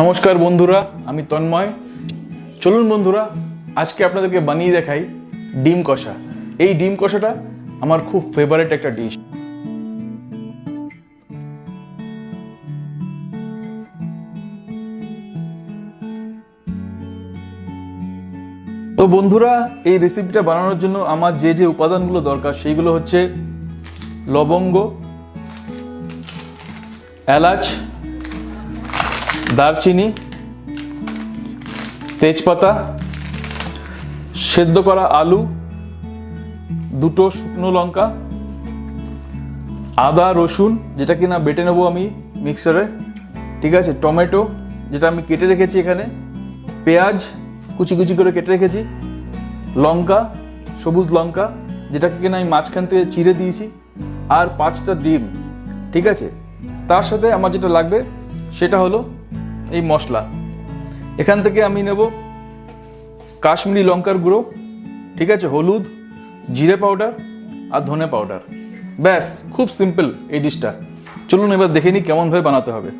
নমস্কার বন্ধুরা, আমি তন্ময়। চলুন বন্ধুরা, আজকে আপনাদেরকে বানিয়ে দেখাই ডিম কষা। এই ডিম কষাটা আমার খুব ফেভারেট একটা ডিশ তো বন্ধুরা, এই রেসিপিটা বানানোর জন্য আমার যে যে উপাদানগুলো দরকার, সেইগুলো হচ্ছে লবঙ্গ, এলাচ দারচিনি, তেজপাতা, সেদ্ধ করা আলু, দুটো শুকনো লঙ্কা, আদা, রসুন, যেটা কিনা বেটে নেব আমি মিক্সারে, ঠিক আছে? টমেটো, যেটা আমি কেটে রেখেছি এখানে, পেঁয়াজ, কুচি কুচি করে কেটে রেখেছি, লঙ্কা, সবুজ লঙ্কা, যেটাকে কিনা আমি মাঝখান থেকে চিড়ে দিয়েছি, আর পাঁচটা ডিম, ঠিক আছে? তার সাথে আমার যেটা লাগবে, সেটা হলো এই মশলা। এখান থেকে আমি নেব কাশ্মীরি লঙ্কার গুঁড়ো, ঠিক আছে, হলুদ, জিরে পাউডার আর ধনে পাউডার। ব্যাস, খুব সিম্পল এই ডিশটা। চলুন এবার দেখে নিই কেমনভাবে বানাতে হবে।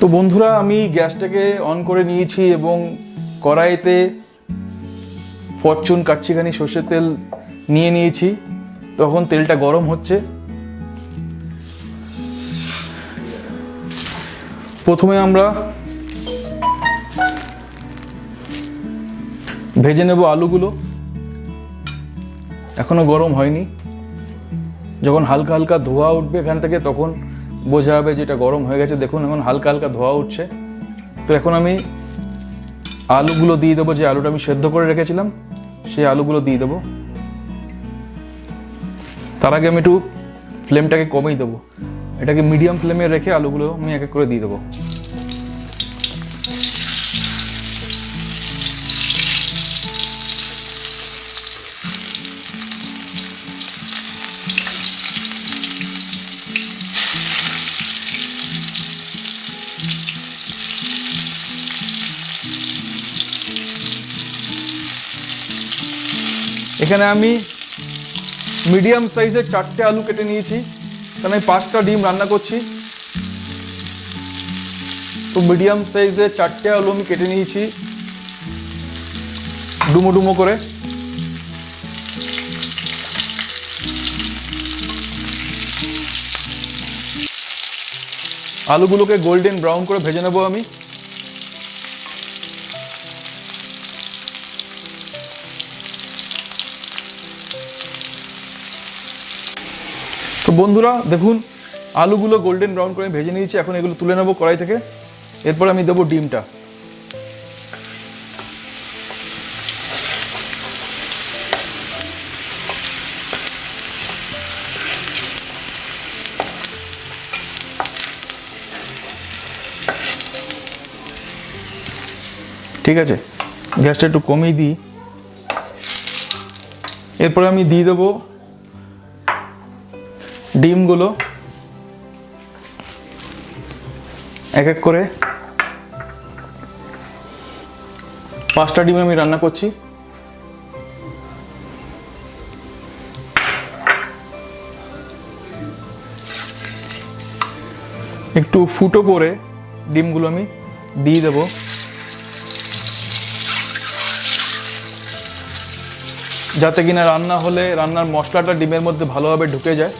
তো বন্ধুরা, আমি গ্যাসটাকে অন করে নিয়েছি এবং কড়াইতে ফরচুন কাচ্চিখানি সর্ষের তেল নিয়ে নিয়েছি। তখন তেলটা গরম হচ্ছে। প্রথমে আমরা ভেজে নেব আলুগুলো। এখনও গরম হয়নি। যখন হালকা হালকা ধোয়া উঠবে এখান থেকে তখন বোঝা যাবে যে এটা গরম হয়ে গেছে। দেখুন, এখন হালকা হালকা ধোয়া উঠছে। তো এখন আমি আলুগুলো দিয়ে দেবো। যে আলুটা আমি সেদ্ধ করে রেখেছিলাম, সেই আলুগুলো দিয়ে দেবো। তার আগে আমি একটু ফ্লেমটাকে কমেই দেবো। এটাকে মিডিয়াম ফ্লেমে রেখে আলুগুলো আমি এক এক করে দিয়ে দেবো। এখানে আমি মিডিয়াম সাইজের চারটে আলু কেটে নিয়েছি। কারণ আমি পাঁচটা ডিম রান্না করছি। তো মিডিয়াম সাইজের চারটে আলু আমি কেটে নিয়েছি। ডুমো ডুমো করে। আলুগুলোকে গোল্ডেন ব্রাউন করে ভেজে নেব আমি। তো বন্ধুরা, দেখুন, আলুগুলো গোল্ডেন ব্রাউন করে ভেজে নিয়েছি, এখন এগুলো তুলে নেব কড়াই থেকে। এরপর আমি দেবো ডিমটা। ঠিক আছে? গ্যাসটা একটু কমিয়ে দিই। এরপরে আমি দিয়ে দেবো ডিমগুলো এক এক করে পাঁচটা ডিম আমি রান্না করছি। একটু ফুটো করে ডিমগুলো আমি দিয়ে দেবো। যাতে কিনা রান্না হলে রান্নার মশলাটা ডিমের মধ্যে ভালোভাবে ঢুকে যায়।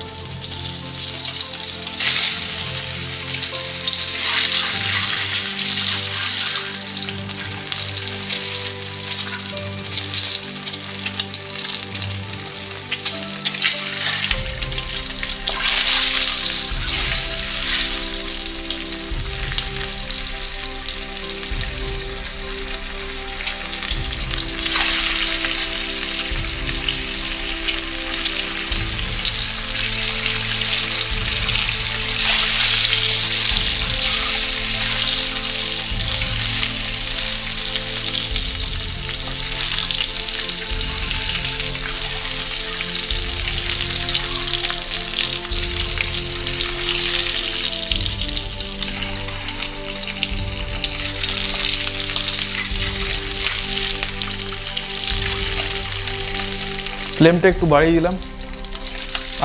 ফ্লেমটা একটু বাড়িয়ে দিলাম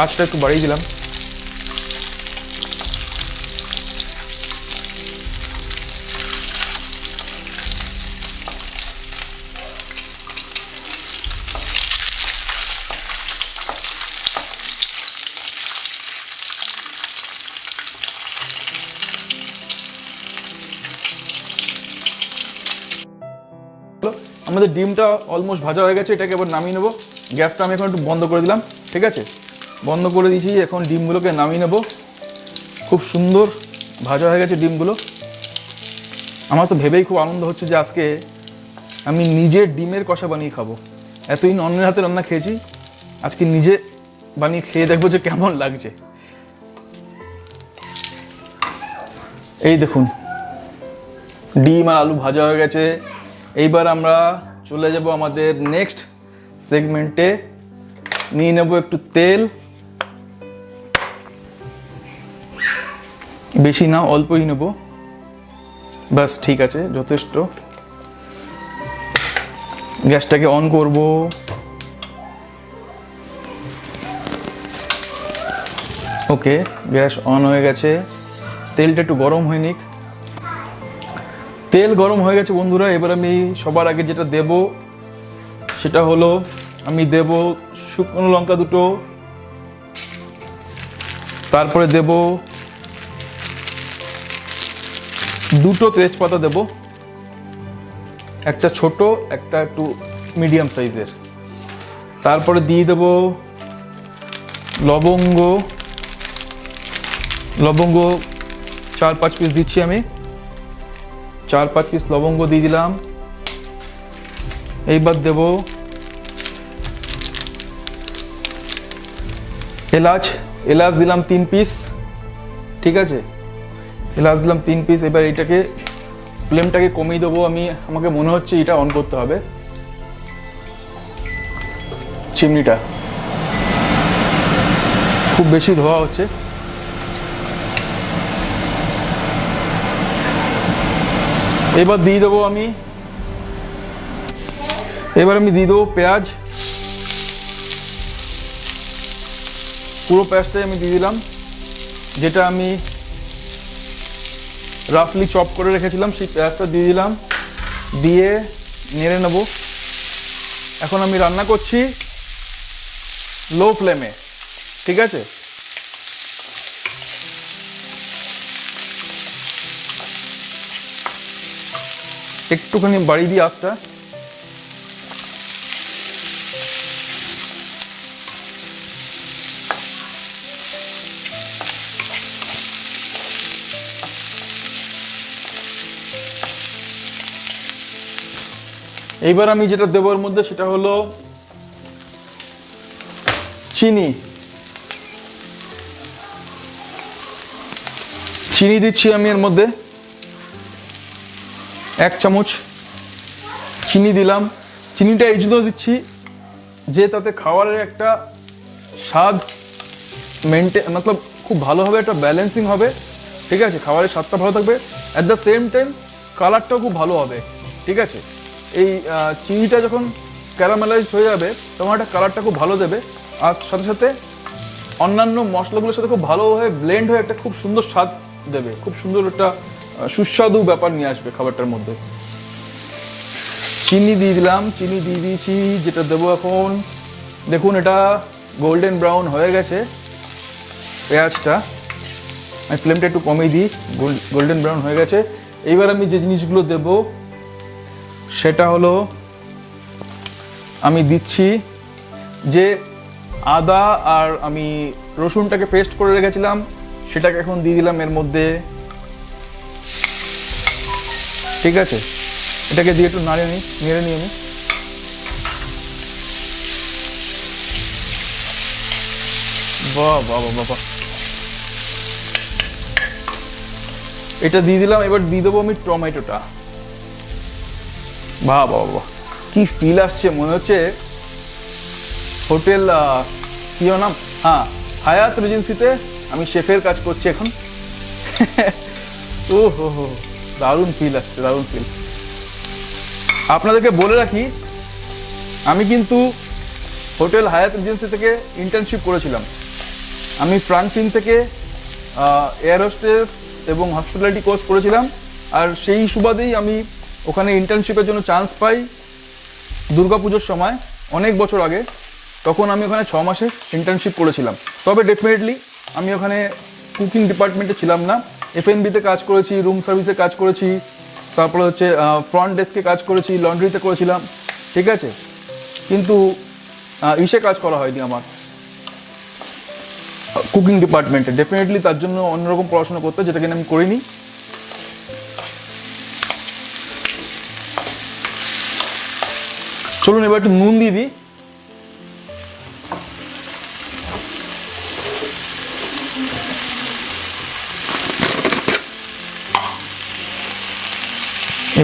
আঁচটা একটু বাড়িয়ে দিলাম। আমাদের ডিমটা অলমোস্ট ভাজা হয়ে গেছে, এটাকে এবার নামিয়ে নেব। গ্যাসটা আমি এখন একটু বন্ধ করে দিলাম, ঠিক আছে? বন্ধ করে দিয়েছি, এখন ডিমগুলোকে নামিয়ে নেব। খুব সুন্দর ভাজা হয়ে গেছে ডিমগুলো। আমার তো ভেবেই খুব আনন্দ হচ্ছে যে আজকে আমি নিজে ডিমের কষা বানিয়ে খাব। এতদিন অন্যের হাতে রান্না খেয়েছি, আজকে নিজে বানিয়ে খেয়ে দেখব যে কেমন লাগছে। এই দেখুন, ডিম আর আলু ভাজা হয়ে গেছে। এইবার আমরা চলে যাব আমাদের নেক্সট সেগমেন্টে। নিয়ে নেব একটু তেল। বেশি না, অল্পই নেব। ব্যাস, ঠিক আছে, যথেষ্ট। গ্যাসটাকে অন করব। ওকে, গ্যাস অন হয়ে গেছে। তেলটা একটু গরম হয়ে নিক। তেল গরম হয়ে গেছে বন্ধুরা, এবার আমি সবার আগে যেটা দেব সেটা হলো আমি দেব শুকনো লঙ্কা দুটো, তারপরে দেব দুটো তেজপাতা দেব, একটা ছোট, একটা একটু মিডিয়াম সাইজের। তারপরে দিয়ে দেব লবঙ্গ লবঙ্গ চার পাঁচ পিস দিচ্ছি আমি। চার পাঁচ পিস লবঙ্গ দিয়ে দিলাম। এইবার দেব এলাচ। এলাচ দিলাম তিন পিস ঠিক আছে? এলাচ দিলাম তিন পিস এবার এটাকে ফ্লেমটাকে কমিয়ে দেবো। আমি, আমাকে মনে হচ্ছে এটা অন করতে হবে। চিমনিটা। খুব বেশি ধোয়া হচ্ছে। এবার দিয়ে দেবো আমি। এবার আমি দিয়ে দেবো পেঁয়াজ। পুরো পেঁয়াজটাই আমি দিয়ে দিলাম। যেটা আমি রাফলি চপ করে রেখেছিলাম, সেই পেঁয়াজটা দিয়ে দিলাম। দিয়ে নেড়ে নেব। এখন আমি রান্না করছি লো ফ্লেমে, ঠিক আছে? একটুখানি বাড়িয়ে দিই আঁচটা এইবার আমি যেটা দেবো এর মধ্যে সেটা হলো চিনি। চিনি দিচ্ছি আমি এর মধ্যে। এক চামচ চিনি দিলাম। চিনিটা এই জন্য দিচ্ছি যে তাতে খাবারের একটা স্বাদ মেনটেন মতলব খুব ভালোভাবে একটা ব্যালেন্সিং হবে। ঠিক আছে? খাবারের স্বাদটা ভালো থাকবে। অ্যাট দ্য সেম টাইম কালারটাও খুব ভালো হবে। ঠিক আছে? এই চিনিটা যখন ক্যারামেলাইজ হয়ে যাবে, তখন একটা কালারটা খুব ভালো দেবে। আর সাথে সাথে অন্যান্য মশলাগুলোর সাথে খুব ভালোভাবে ব্লেন্ড হয়ে একটা খুব সুন্দর স্বাদ দেবে। খুব সুন্দর একটা সুস্বাদু ব্যাপার নিয়ে আসবে খাবারটার মধ্যে। চিনি দিয়ে দিলাম, চিনি দিয়ে দিয়েছি, যেটা দেবো এখন। দেখুন, এটা গোল্ডেন ব্রাউন হয়ে গেছে পেঁয়াজটা। আমি ফ্লেমটা একটু কমিয়ে দিই গোল্ডেন ব্রাউন হয়ে গেছে। এইবার আমি যে জিনিসগুলো দেব, সেটা হলো, আমি দিচ্ছি যে আদা আর আমি রসুনটাকে পেস্ট করে রেখেছিলাম, সেটাকে এখন দিয়ে দিলাম এর মধ্যে। ঠিক আছে? এটাকে দিয়ে একটু নাড়ে নিই, নেড়ে নিই। আমি বাহ বাহ এটা দিয়ে দিলাম, এবার দিয়ে দেবো আমি টমেটোটা। বাহ বাহ কি ফিল আসছে মনে হচ্ছে? হোটেল কি নাম হ্যাঁ হায়াত রেজেন্সিতে আমি শেফের কাজ করছি এখন। ও হো হো। দারুণ ফিল আসছে, দারুণ ফিল আপনাদেরকে বলে রাখি, আমি কিন্তু হোটেল হায়াত এজেন্সি থেকে ইন্টার্নশিপ করেছিলাম। আমি ফ্রাঙ্কফিন থেকে এয়ার হোস্টেস এবং হসপিটালিটি কোর্স করেছিলাম, আর সেই সুবাদেই আমি ওখানে ইন্টার্নশিপের জন্য চান্স পাই দুর্গাপুজোর সময়, অনেক বছর আগে। তখন আমি ওখানে ছ মাসে ইন্টার্নশিপ করেছিলাম। তবে ডেফিনেটলি আমি ওখানে কুকিং ডিপার্টমেন্টে ছিলাম না। এফএনবিতে কাজ করেছি রুম সার্ভিসে কাজ করেছি, তারপরে হচ্ছে ফ্রন্ট ডেস্কে কাজ করেছি লন্ড্রিতে করেছিলাম, ঠিক আছে? কিন্তু ইসে কাজ করা হয়নি আমার। কুকিং ডিপার্টমেন্টে ডেফিনেটলি তার জন্য অন্যরকম পড়াশোনা করতে যেটা কিনা আমি করিনি। চলুন এবার একটু নুন দিয়ে দিই।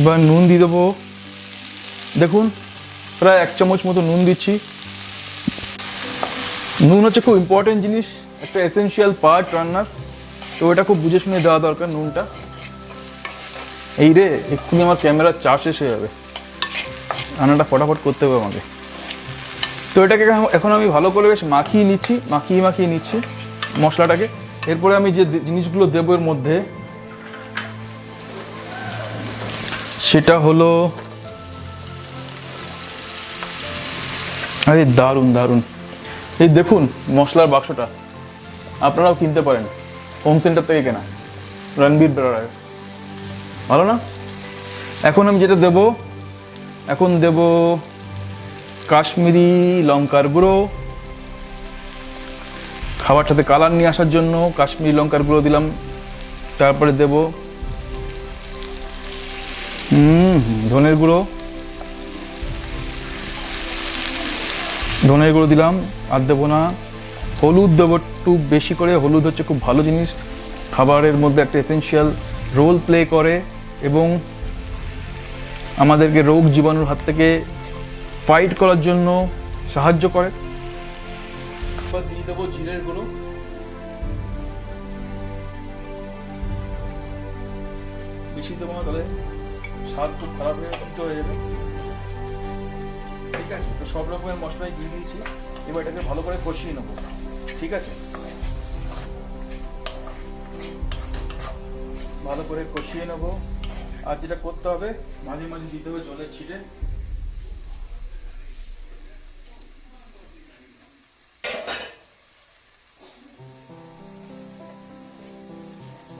এবার নুন দিয়ে দেবো। দেখুন, প্রায় এক চামচ মতো নুন দিচ্ছি। নুন হচ্ছে খুব ইম্পর্টেন্ট জিনিস, একটা এসেনশিয়াল পার্ট রান্নার। তো এটা খুব বুঝে শুনে দেওয়া দরকার নুনটা। এই রে, এক্ষুনি আমার ক্যামেরার চার্জ শেষ হয়ে যাবে। রান্নাটা ফটাফট করতে হবে আমাকে। তো এটাকে এখন আমি ভালো করে বেশ মাখিয়ে নিচ্ছি, মাখিয়ে মাখিয়ে নিচ্ছি মশলাটাকে। এরপরে আমি যে জিনিসগুলো দেবো এর মধ্যে সেটা হলো আরে দারুণ দারুণ। এই দেখুন মশলার বাক্সটা। আপনারাও কিনতে পারেন। হোম সেন্টার থেকে কেনা। রণবীর ব্রাডার ভালো না? এখন আমি যেটা দেব, এখন দেব কাশ্মীরি লঙ্কার গুঁড়ো। খাবারটাতে কালার নিয়ে আসার জন্য কাশ্মীরি লঙ্কার গুঁড়ো দিলাম। তারপরে দেব হুম, ধনের গুঁড়ো। ধনের গুঁড়ো দিলাম, আর দেবো না। হলুদ দেবো একটু বেশি করে। হলুদ হচ্ছে খুব ভালো জিনিস। খাবারের মধ্যে একটা এসেনশিয়াল রোল প্লে করে এবং আমাদেরকে রোগ জীবাণুর হাত থেকে ফাইট করার জন্য সাহায্য করে। দিয়ে দেবো জিরের গুঁড়ো। বেশি দেবো না তাহলে। স্বাদ খুব খারাপ হয়ে কিন্তু হয়ে যাবে। ঠিক আছে, তো সব রকমের মশলাই দিয়ে দিয়েছি। এবার এটাকে ভালো করে কষিয়ে নেব। ঠিক আছে? ভালো করে কষিয়ে নেব। আর যেটা করতে হবে, মাঝে মাঝে দিতে হবে জলের ছিটে।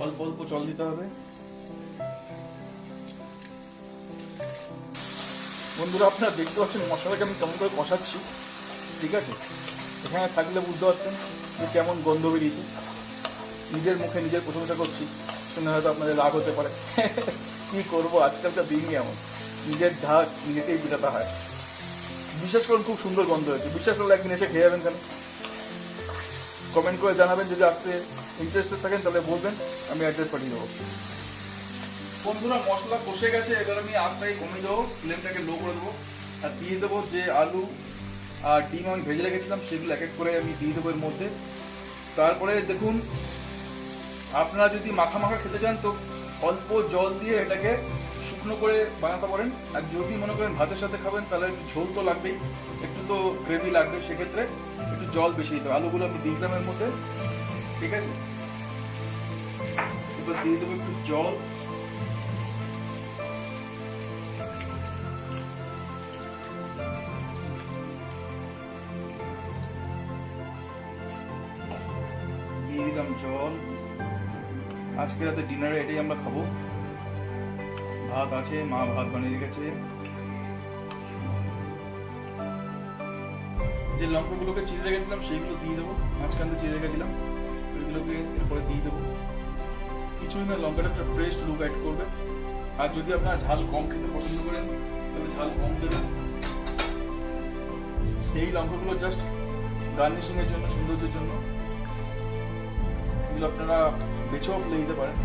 অল্প অল্প জল দিতে হবে। বন্ধুরা, আপনারা দেখতে পাচ্ছেন মশলাটাকে আমি কেমন করে কষাচ্ছি। ঠিক আছে? এখানে থাকলে বুঝতে পারছেন যে কেমন গন্ধ বেরিয়েছে। নিজের মুখে নিজের প্রশংসা করছি, শুনে হয়তো আপনাদের রাগ হতে পারে। কি করব? আজকালকার দিনই এমন। নিজের ঢাক নিজেকেই বিটাতে হয়। বিশ্বাস করুন, খুব সুন্দর গন্ধ হয়েছে। বিশ্বাস করলে একদিন এসে খেয়ে যাবেন কেন? কমেন্ট করে জানাবেন। যদি আসতে ইন্টারেস্টেড থাকেন, তাহলে বলবেন, আমি অ্যাড্রেস পাঠিয়ে দেবো। বন্ধুরা, মশলা কষে গেছে, এবার আমি আস্তাকে কমিয়ে দেবো ফ্লেমটাকে লো করে দেবো, আর দিয়ে দেবো যে আলু আর ডিম আমি ভেজে রেখেছিলাম, সেগুলো এক এক করে আমি দিয়ে দেবো এর মধ্যে। তারপরে দেখুন, আপনারা যদি মাখা মাখা খেতে চান, তো অল্প জল দিয়ে এটাকে শুকনো করে বানাতে পারেন। আর যদি মনে করেন ভাতের সাথে খাবেন, তাহলে একটু ঝোল তো লাগবেই, একটু তো গ্রেভি লাগবে, সেক্ষেত্রে একটু জল বেশি দিতে আলুগুলো আমি দিয়ে দিলাম এর মধ্যে, ঠিক আছে? এবার দিয়ে দেবো একটু জল। দিলাম জল। আজকে রাতে ডিনারে এটাই আমরা খাব। ভাত আছে, মা ভাত বানিয়ে রেখেছে। যে লঙ্কাগুলোকে চিড়ে রেখেছিলাম, সেইগুলো দিয়ে দেবো। মাঝখান দিয়ে চিড়ে রেখেছিলাম। ওইগুলোকে এরপরে দিয়ে দেবো। কিছুই না লঙ্কাটা একটা ফ্রেশ লুক অ্যাড করবে। আর যদি আপনারা ঝাল কম খেতে পছন্দ করেন, তাহলে ঝাল কম দেবেন। এই লঙ্কাগুলো জাস্ট গার্নিশিং এর জন্য, সৌন্দর্যের জন্য। এগুলো আপনারা বেছেও ফেলে দিতে পারেন।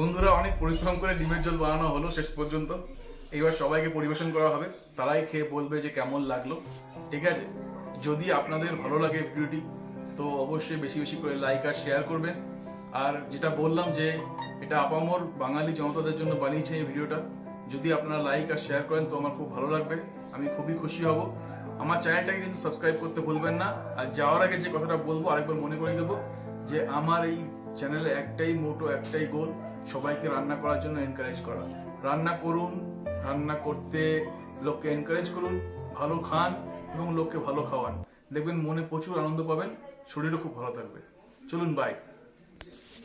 বন্ধুরা অনেক পরিশ্রম করে ডিমের জল বানানো হলো শেষ পর্যন্ত। এইবার সবাইকে পরিবেশন করা হবে। তারাই খেয়ে বলবে যে কেমন লাগল। ঠিক আছে? যদি আপনাদের ভালো লাগে ভিডিওটি, তো অবশ্যই বেশি বেশি করে লাইক আর শেয়ার করবেন। আর যেটা বললাম যে এটা আপামর বাঙালি জনতাদের জন্য বানিয়েছে এই ভিডিওটা। যদি আপনারা লাইক আর শেয়ার করেন, তো আমার খুব ভালো লাগবে। আমি খুবই খুশি হব। আমার চ্যানেলটাকে কিন্তু সাবস্ক্রাইব করতে ভুলবেন না। আর যাওয়ার আগে যে কথাটা বলব, আরেকবার মনে করিয়ে দেবো যে আমার এই চ্যানেলে একটাই মোটো একটাই গোল সবাইকে রান্না করার জন্য এনকারেজ করা। রান্না করুন, রান্না করতে লোককে এনকারেজ করুন, ভালো খান এবং লোককে ভালো খাওয়ান। দেখবেন মনে প্রচুর আনন্দ পাবেন, শরীরও খুব ভালো থাকবে। চলুন বাই